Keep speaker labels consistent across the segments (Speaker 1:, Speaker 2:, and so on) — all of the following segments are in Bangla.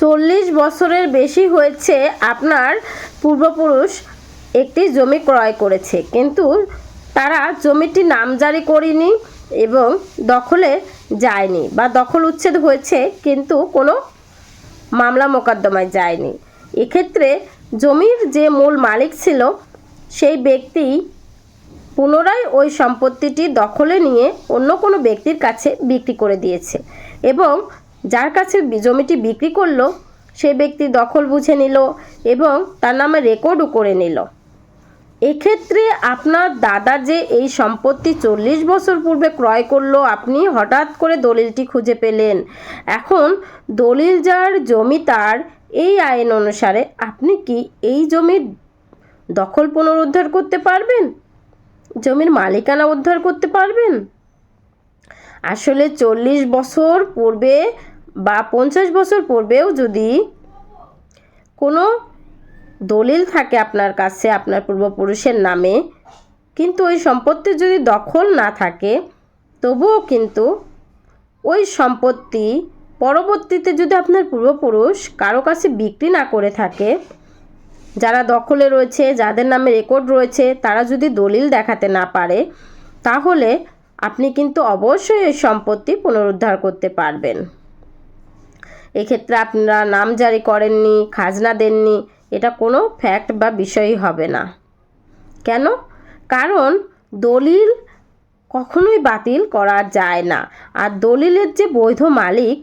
Speaker 1: চল্লিশ বছরের বেশি হয়েছে আপনার পূর্বপুরুষ একটি জমি ক্রয় করেছে। কিন্তু তারা জমিটি নামজারি করেনি এবং দখলে যায়নি বা দখল উচ্ছেদ হয়েছে, কিন্তু কোনো মামলা মোকদ্দমায় যায়নি। এক্ষেত্রে জমির যে মূল মালিক ছিল, সেই ব্যক্তি পুনরায় ওই সম্পত্তিটি দখলে নিয়ে অন্য কোনো ব্যক্তির কাছে বিক্রি করে দিয়েছে এবং যার কাছে জমিটি বিক্রি করল সেই ব্যক্তি দখল বুঝে নিল এবং তার নামে রেকর্ডও করে নিল। এক্ষেত্রে আপনার দাদা যে এই সম্পত্তি চল্লিশ বছর পূর্বে ক্রয় করল, আপনি হঠাৎ করে দলিলটি খুঁজে পেলেন। এখন দলিল যার জমি তার, এই আইন অনুসারে আপনি কি এই জমির দখল পুনরুদ্ধার করতে পারবেন? জমির মালিকানা উদ্ধার করতে পারবেন? আসলে চল্লিশ বছর পূর্বে বা পঞ্চাশ বছর পূর্বেও যদি কোনো দলিল থাকে আপনার কাছে, আপনার পূর্বপুরুষের নামে, কিন্তু ওই সম্পত্তির যদি দখল না থাকে, তবুও কিন্তু ওই সম্পত্তি পরবর্তীতে যদি আপনার পূর্বপুরুষ কারও কাছে বিক্রি না করে থাকে, যারা দখলে রয়েছে, যাদের নামে রেকর্ড রয়েছে, তারা যদি দলিল দেখাতে না পারে, তাহলে আপনি কিন্তু অবশ্যই এই সম্পত্তি পুনরুদ্ধার করতে পারবেন। এক্ষেত্রে আপনারা নাম জারি করেননি, খাজনা দেননি, এটা কোনো ফ্যাক্ট বা বিষয়ই হবে না। কেন? কারণ দলিল কখনোই বাতিল করা যায় না। আর দলিলের যে বৈধ মালিক,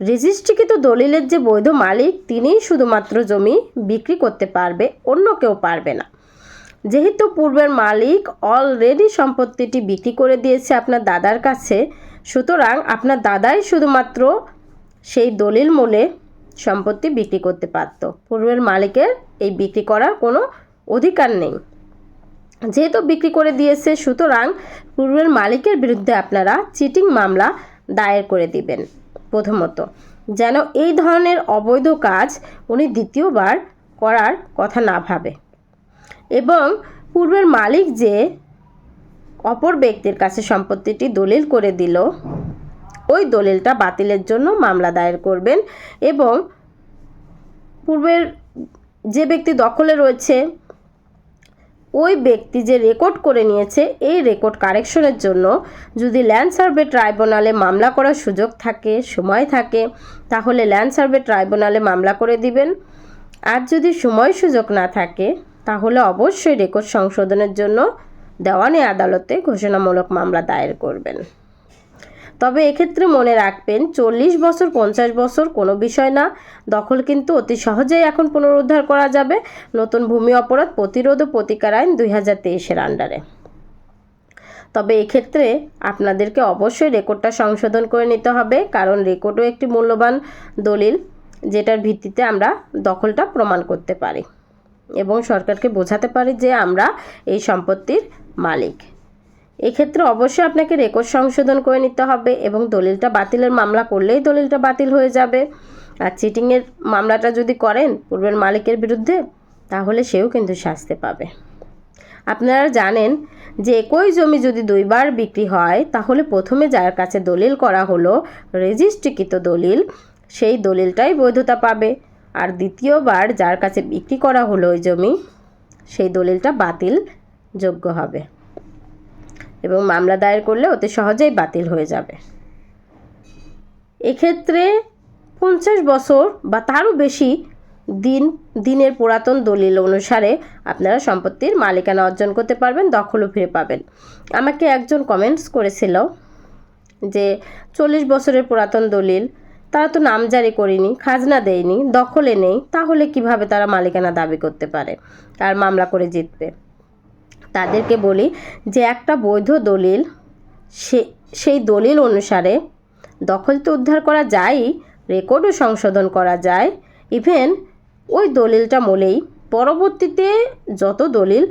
Speaker 1: রেজিস্ট্রিকৃত দলিলের যে বৈধ মালিক, তিনিই শুধুমাত্র জমি বিক্রি করতে পারবে, অন্য কেউ পারবে না। যেহেতু পূর্বের মালিক অলরেডি সম্পত্তিটি বিক্রি করে দিয়েছে আপনার দাদার কাছে, সুতরাং আপনার দাদাই শুধুমাত্র সেই দলিল মূলে সম্পত্তি বিক্রি করতে পারত। পূর্বের মালিকের এই বিক্রি করার কোনো অধিকার নেই। যেহেতু বিক্রি করে দিয়েছে, সুতরাং পূর্বের মালিকের বিরুদ্ধে আপনারা চিটিং মামলা দায়ের করে দিবেন, প্রথমত। যেন এই ধরনের অবৈধ কাজ উনি দ্বিতীয়বার করার কথা না ভাবে। এবং পূর্বের মালিক যে অপর ব্যক্তির কাছে সম্পত্তিটি দলিল করে দিল ওই দলিলটা বাতিলের জন্য মামলা দায়ের করবেন এবং পূর্বের যে ব্যক্তি দখলে রয়েছে, ওই ব্যক্তি যে রেকর্ড করে নিয়েছে, এই রেকর্ড কারেকশনের জন্য যদি ল্যান্ড সার্ভে ট্রাইব্যুনালে মামলা করার সুযোগ থাকে, সময় থাকে, তাহলে ল্যান্ড সার্ভে ট্রাইব্যুনালে মামলা করে দিবেন। আর যদি সময় সুযোগ না থাকে, তাহলে অবশ্যই রেকর্ড সংশোধনের জন্য দেওয়ানি আদালতে ঘোষণামূলক মামলা দায়ের করবেন। তবে এক্ষেত্রে মনে রাখবেন, চল্লিশ বছর, পঞ্চাশ বছর কোনো বিষয় না। দখল কিন্তু অতি সহজেই এখন পুনরুদ্ধার করা যাবে। নতুন ভূমি অপরাধ প্রতিরোধ ও প্রতিকার আইন দুই হাজার তেইশের আন্ডারে। তবে এক্ষেত্রে আপনাদেরকে অবশ্যই রেকর্ডটা সংশোধন করে নিতে হবে, কারণ রেকর্ডও একটি মূল্যবান দলিল, যেটার ভিত্তিতে আমরা দখলটা প্রমাণ করতে পারি। এবং সরকারকে বোঝাতে পারি যে আমরা এই সম্পত্তির মালিক। এক্ষেত্রে অবশ্যই আপনাকে রেকর্ড সংশোধন করে নিতে হবে এবং দলিলটা বাতিলের মামলা করলেই দলিলটা বাতিল হয়ে যাবে। আর চিটিংয়ের মামলাটা যদি করেন পূর্বের মালিকের বিরুদ্ধে, তাহলে সেও কিন্তু শাস্তি পাবে। আপনারা জানেন যে একই জমি যদি দুইবার বিক্রি হয়, তাহলে প্রথমে যার কাছে দলিল করা হলো, রেজিস্ট্রিকৃত দলিল, সেই দলিলটাই বৈধতা পাবে। আর দ্বিতীয়বার যার কাছে বিক্রি করা হলো ওই জমি, সেই দলিলটা বাতিল যোগ্য হবে। এবং মামলা দায়ের করলে অতি সহজেই বাতিল হয়ে যাবে। এক্ষেত্রে পঞ্চাশ বছর বা তারও বেশি দিন, দিনের পুরাতন দলিল অনুসারে আপনারা সম্পত্তির মালিকানা অর্জন করতে পারবেন, দখলও ফিরে পাবেন। আমাকে একজন কমেন্টস করেছিল যে চল্লিশ বছরের পুরাতন দলিল, তারা তো নামজারি করেনি, খাজনা দেয়নি, দখলে নেই, তাহলে কীভাবে তারা মালিকানা দাবি করতে পারে? আর মামলা করে জিতবে। তাদেরকে বলি যে একটা বৈধ দলিল, সে, সেই দলিল অনুসারে দখল তো উদ্ধার করা যায়ই রেকর্ডও সংশোধন করা যায়। ইভেন ওই দলিলটা মূলেই পরবর্তীতে যত দলিল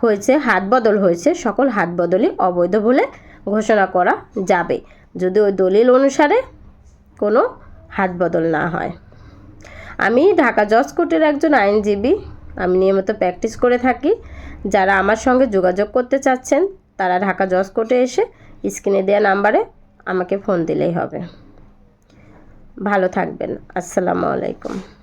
Speaker 1: হয়েছে, হাত বদল হয়েছে, সকল হাত বদলই অবৈধ বলে ঘোষণা করা যাবে। যদি ওই দলিল অনুসারে কোনো হাত বদল না হয়। আমি ঢাকা জজ কোর্টের একজন আইনজীবী আমি নিয়মিত প্র্যাকটিস করে থাকি। যারা আমার সঙ্গে যোগাযোগ করতে চাচ্ছেন, তারা ঢাকা জজ কোর্টে এসে স্ক্রিনে দেওয়া নাম্বারে আমাকে ফোন দিলেই হবে। ভালো থাকবেন। আসসালামু আলাইকুম।